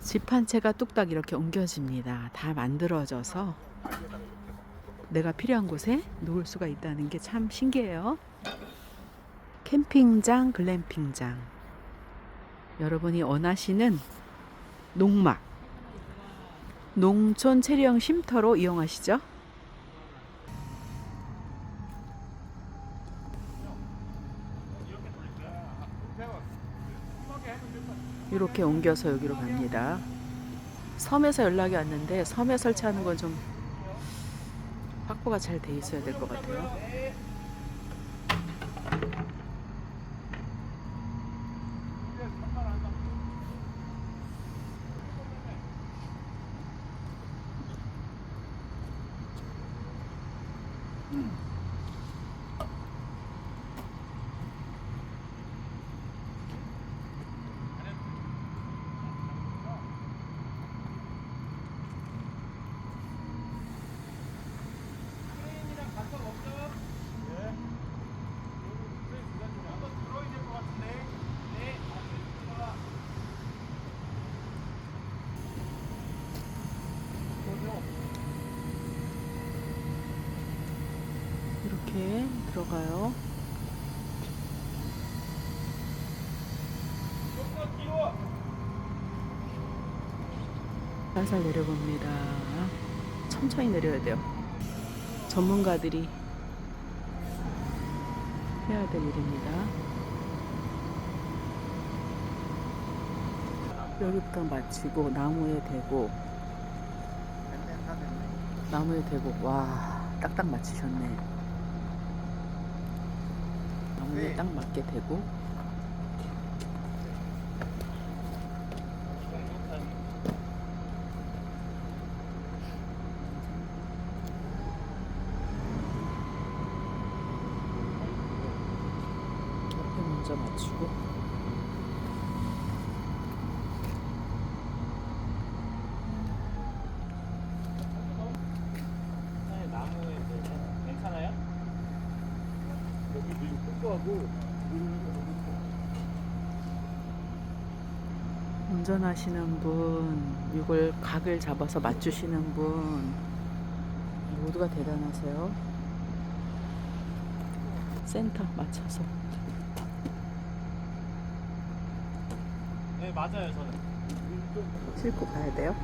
집 한 채가 뚝딱 이렇게 옮겨집니다. 다 만들어져서 내가 필요한 곳에 놓을 수가 있다는 게 참 신기해요. 캠핑장, 글램핑장. 여러분이 원하시는 농막, 농촌 체리형 쉼터로 이용하시죠. 이렇게 옮겨서 여기로 갑니다. 섬에서 연락이 왔는데 섬에 설치하는 건 좀 확보가 잘 돼 있어야 될 것 같아요. 이렇게 들어가요. 살살 내려봅니다. 천천히 내려야 돼요. 전문가들이 해야 될 일입니다. 여기부터 마치고 나무에 대고 나무에 대고 와 딱딱 맞추셨네. 나무에 딱 맞게 대고. 이렇게 먼저 맞추고 나무에 대해 괜찮아요? 여기 밀 뽀뽀 하고 운전하시는 분, 이걸 각을 잡아서 맞추시는 분 모두가 대단하세요. 센터 맞춰서 네 맞아요 저는 싣고 가야 돼요.